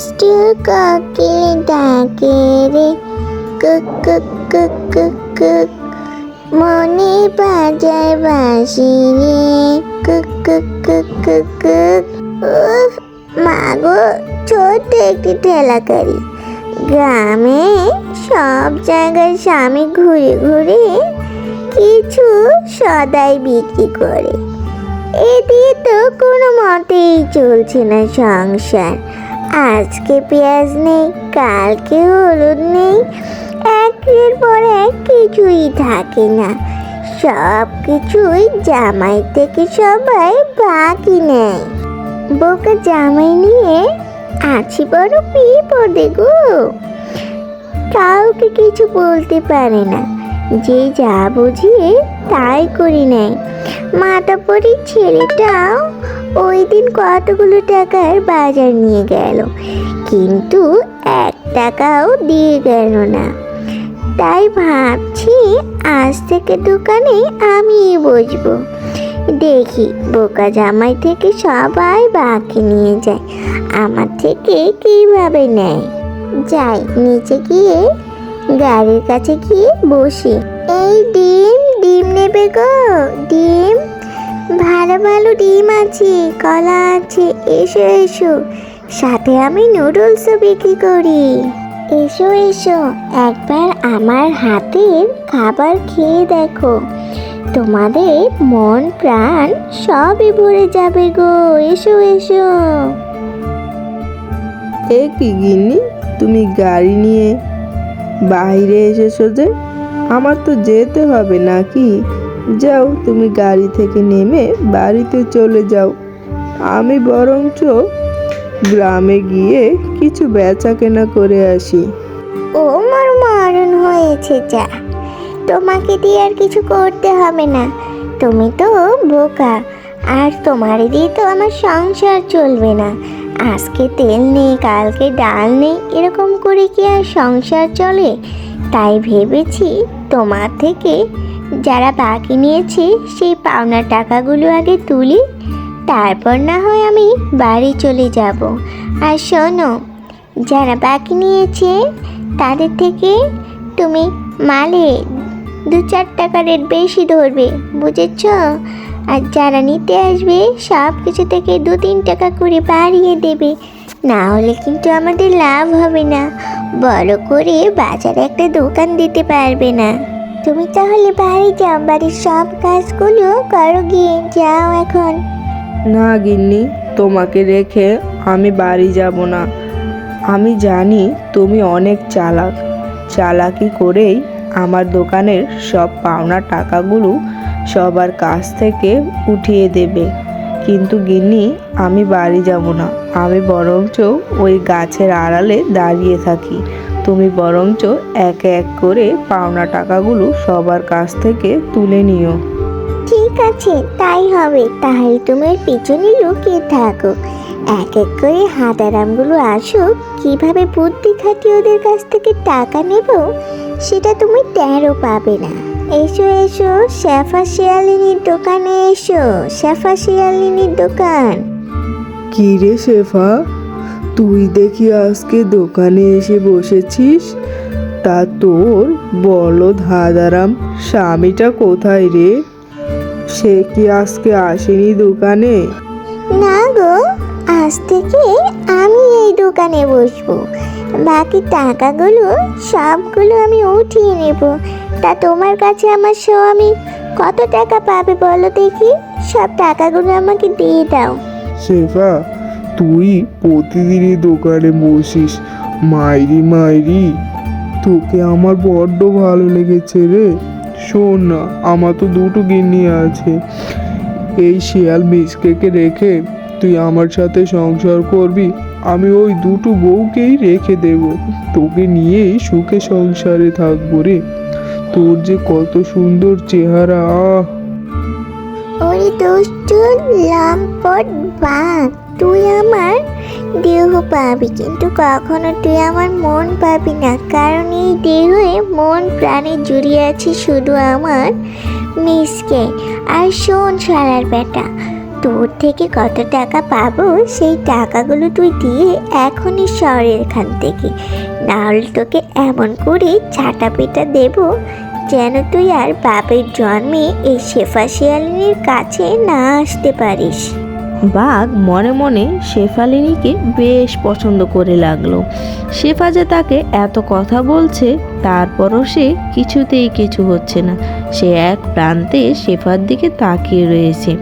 দুষ্টু কোকিল ডাকে রে। কুক কুক কুক কুক কুক মনে বাজায় বাঁশি রে। কুক কুক কুক কুক কুক উফ মাগো ছোট্ট একটি ঠেলা গাড়ি গ্রামে সব জায়গায় স্বামী ঘুরে ঘুরে কিছু সদাই বিক্রি করে। এ তো কোনো মতেই চলছে না সংসার। আজকে পেঁয়াজ নেই, কালকে হলুদ নেই, একের পর এক কিছুই থাকে না। সব কিছুই জামাই থেকে সবাই বাকি নেয়। বোকা জামাই নিয়ে আছি বড় বিপদে গো। কাউকে কিছু বলতে পারে না। যে যা বুঝিয়ে তাই করি নেয়। মাটা পরি ছেলেটাও ওই দিন কতগুলো টাকার বাজার নিয়ে গেল। কিন্তু এক টাকাও দিয়ে গেল না। তাই ভাবছি আজ থেকে দোকানে আমি বসবো। দেখি, বোকা জামাই থেকে সবাই বাকি নিয়ে যায়। আমার থেকে কীভাবে নেয়? যাই, নিচে গিয়ে, গাড়ির কাছে গিয়ে বসি। এই ডিম ডিম নেবে গো, ডিম। ভালো ভালো ডিম আছে, কলা আছে, এসো এসো। সাথে আমি নুডলসও বিক্রি করি। এসো এসো, একবার আমার হাতের খাবার খেয়ে দেখো। তোমাদের মন, প্রাণ সবই ভরে যাবে গো, এসো এসো। এ কি গিন্নি, তুমি গাড়ি নিয়ে বাইরে এসেছ যে? আমার তো যেতে হবে নাকি? যাও, তুমি গাড়ি থেকে নেমে বাড়িতে চলে যাও। আমি বরঞ্চ গ্রামে গিয়ে কিছু বেচা কেনা করে আসি। ও মোর মরণ হয়েছে যা। তোমাকে দিয়ে আর কিছু করতে হবে না। তুমি তো বোকা, আর তোমার দিয়ে তো আমার সংসার চলবে না। আজকে তেল নেই, কালকে ডাল নেই, এরকম করে কি আর সংসার চলে? তাই ভেবেছি তোমার থেকে যারা বাকি নিয়েছে, সেই পাওনা টাকাগুলো আগে তুলি, তারপর না হয় আমি বাড়ি চলে যাব। আর শোনো, যারা বাকি নিয়েছে, তাদের থেকে তুমি মালে দু চার টাকা রেট বেশি ধরবে, বুঝেছ? আর যারা নিতে আসবে, সব কিছু থেকে দু তিন টাকা করে বাড়িয়ে দেবে। না হলে কিন্তু আমাদের লাভ হবে না। বড় করে বাজারে একটা দোকান দিতে পারবে না। তুমি তাহলে বাড়ি যাও বাড়ির সব কাজগুলো করো গিয়ে, যাও এখন। না গিন্নি, তোমাকে রেখে আমি বাড়ি যাব না। আমি জানি তুমি অনেক চালাক। চালাকি করেই আমার দোকানের সব পাওনা টাকাগুলো সবার কাছ থেকে উঠিয়ে দেবে। কিন্তু গিন্নি, আমি বাড়ি যাব না। আমি বরঞ্চ ওই গাছের আড়ালে দাঁড়িয়ে থাকি। তুমি বরঞ্চ এক এক করে পাওনা টাকাগুলো সবার কাছ থেকে তুলে নিও। ঠিক আছে তাই হবে। তাহলে তোমার পিছনে লুকিয়ে থাকো। এক এক করে হাতারামগুলো আসুক কীভাবে বুদ্ধি খাটিয়ে ওদের কাছ থেকে টাকা নেব সেটা তুমি টেরও পাবে না। এসো এসো শেফা শিয়ালিনীর দোকানে এসো। শেফা শিয়ালিনীর দোকান। কি রে শেফা? তুই দেখি আজকে দোকানে এসে বসেছিস? তা তোর বলদ ধাদারাম স্বামীটা কোথায় রে? সে কি আজকে আসেনি দোকানে? না গো আজ থেকে আমি এই দোকানে বসবো। বাকি টাকাগুলো সবগুলো আমি উঠিয়ে নেব। তা তোমার কাছে আমার স্বামী কত টাকা পাবে বলো দেখি? সব টাকাগুলো আমাকে দিয়ে দাও। শেফা তুই প্রতিদিনই দোকানে বসিস। মাইরি মাইরি, তোকে আমার বড্ড ভালো লেগেছে রে। শোন না, আমার তো দুটো গিন্নি আছে। এই শিয়াল মিসকেকে রেখে তুই আমার সাথে সংসার করবি, আমি ওই দুটো বউকেই রেখে দেব। তোকে নিয়েই সুখে সংসারে থাকব রে। তোর যে কত সুন্দর চেহারা। ওরে দুষ্টু লম্পট বাঘ তুই আমার দেহ পাবি, কিন্তু কখনো তুই আমার মন পাবি না। কারণ এই দেহে মন প্রাণে জুড়িয়ে আছে শুধু আমার মিসকে। আর শোন সারার বেটা, তোর থেকে কত টাকা পাবো, সেই টাকাগুলো তুই দিয়ে এখনই সর এখান থেকে। নাহলে তোকে এমন করে চাটা পেটা দেবো যেন তুই আর বাপের জন্মে এই শেফা শিয়ালিনীর কাছে না আসতে পারিস। বাঘ মনে মনে শেফালিনীকে বেশ পছন্দ করে লাগল। শেফা যে তাকে এত কথা বলছে, তারপরও সে কিছুতেই কিছু হচ্ছে না। সে এক প্রান্তে শেফার দিকে তাকিয়ে রয়েছে।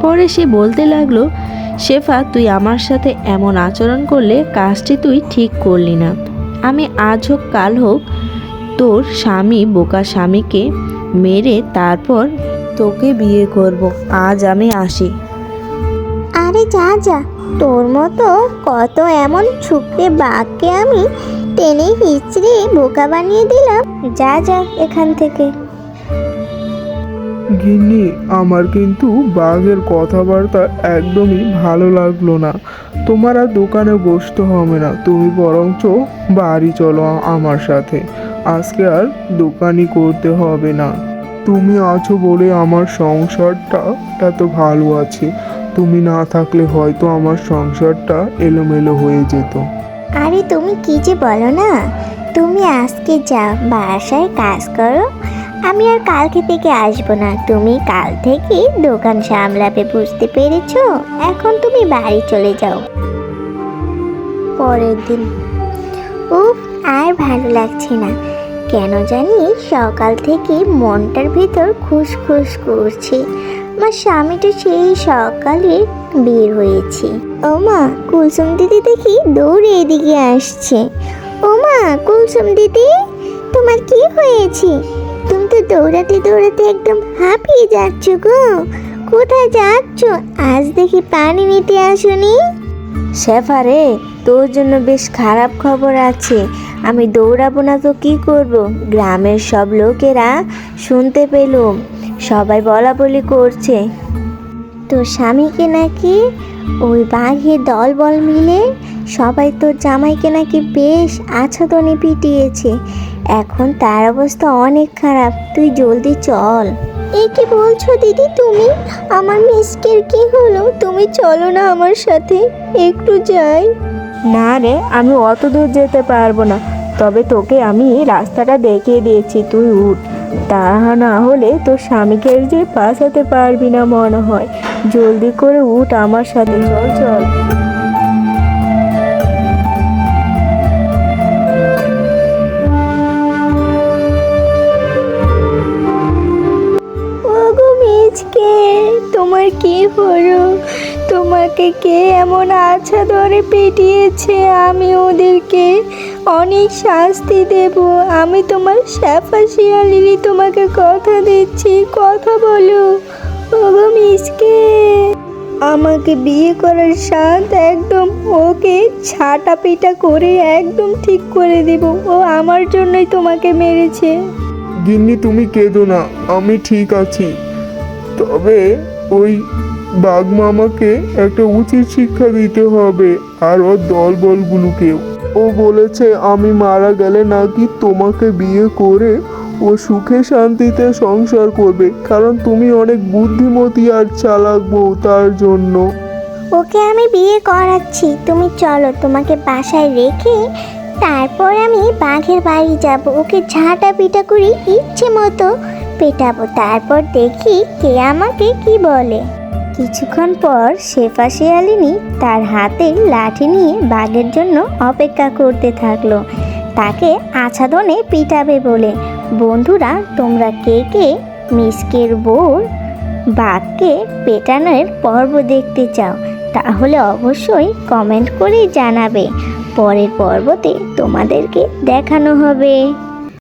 পরে সে বলতে লাগল, শেফা, তুই আমার সাথে এমন আচরণ করলে কাজটি তুই ঠিক করলি না। আমি আজ হোক, কাল হোক, তোর স্বামী, বোকা স্বামীকে মেরে তারপর তোকে বিয়ে করব। আজ আমি আসি। আরে যা যা। তোর মতো কত এমন ছুকরে বাঘকে আমি টেনে হিচড়ে বোকা বানিয়ে দিলাম। যা যা, এখান থেকে। গিন্নি, আমার কিন্তু বাঘের কথাবার্তা একদমই ভালো লাগল না। তোমার আর দোকানে বসতে হবে না, তুমি বরঞ্চ বাড়ি চলো আমার সাথে। আজকে আর দোকানই করতে হবে না। তুমি আছো বলে আমার সংসারটা এত ভালো আছে। তুমি না থাকলে হয়তো আমার সংসারটা এলোমেলো হয়ে যেত। আরে তুমি কি যে বলো না? তুমি আজকে যাও বাসায় কাজ করো, আমি আর কালকে থেকে আসব না। তুমি কাল থেকে দোকান সামলাবে, বুঝতে পেরেছ? এখন তুমি বাড়ি চলে যাও। পরের দিন। উফ, আর ভালো লাগছে না। কেন জানি সকাল থেকে মনটার ভিতর খুশখুশ করছে। আমার স্বামীটা সেই সকালে বের হয়েছে। ও মা কুলসুম দিদি দেখি দৌড়ে এদিকে আসছে। ও মা কুলসুম দিদি, তোমার কি হয়েছে? তুমি তো দৌড়াতে দৌড়াতে একদম হাঁপিয়ে যাচ্ছ গো। কোথায় যাচ্ছ? আজ দেখি পানি নিতে আসুনি। শেফা রে তোর জন্য বেশ খারাপ খবর আছে। আমি দৌড়াবো না তো কি করব? গ্রামের সব লোকেরা শুনতে পেলুম সবাই বলা বলি করছে। তোর স্বামীকে নাকি ওই বাঘের দল বল মিলে সবাই তোর জামাইকে নাকি বেশ আছাদনে পিটিয়েছে। এখন তার অবস্থা অনেক খারাপ। তুই জলদি চল। এ কি বলছো দিদি তুমি? আমার মিসকের কি হলো? তুমি চলো না আমার সাথে। একটু যাই। না রে আমি অত দূর যেতে পারব না। তবে তোকে আমি রাস্তাটা দেখিয়ে দিয়েছি। তুই উঠ। তা না হলে তোর স্বামীকে যে বাঁচাতে পারবি না মনে হয়। জলদি করে উঠ আমার সাথে, চল চল। তোমার কি হলো? তোমাকে কে এমন আছা ধরে পিটিয়েছে? আমি ওদেরকে অনেক শাস্তি দেব। আমি তোমার শ্যাফা শিয়ালিনী তোমাকে কথা দিচ্ছি। কথা বলো। ওগো মিচকে আমাকে বিয়ে করার স্বাদ একদম ওকে ছাটা পিটা করে একদম ঠিক করে দেব। ও আমার জন্যই তোমাকে মেরেছে। গিন্নি, তুমি কেঁদো না। আমি ঠিক আছি। তবে ওই বাঘ মামাকে একটা উচিত শিক্ষা দিতে হবে, আর ওর দল বলগুলোকেও ও বলেছে, আমি মারা গেলে নাকি তোমাকে বিয়ে করে ও সুখে শান্তিতে সংসার করবে, কারণ তুমি অনেক বুদ্ধিমতী আর চালাক বউ তার জন্য। ওকে আমি বিয়ে করাচ্ছি, তুমি চলো তোমাকে বাসায় রেখে তারপর আমি বাঘের বাড়ি যাব। ওকে ঝাঁটা পিটা করে ইচ্ছে মতো পেটাবো, তারপর দেখি কে আমাকে কি বলে। কিছুক্ষণ পর শেফা শিয়ালিনী তার হাতে লাঠি নিয়ে বাঘের জন্য অপেক্ষা করতে থাকল। তাকে আছাদনে পিটাবে বলে, বন্ধুরা, তোমরা কে কে? মিসকের বোর বাঘকে পেটানোর পর্ব দেখতে চাও, তাহলে অবশ্যই কমেন্ট করে জানাবে। পরের পর্বতে তোমাদেরকে দেখানো হবে।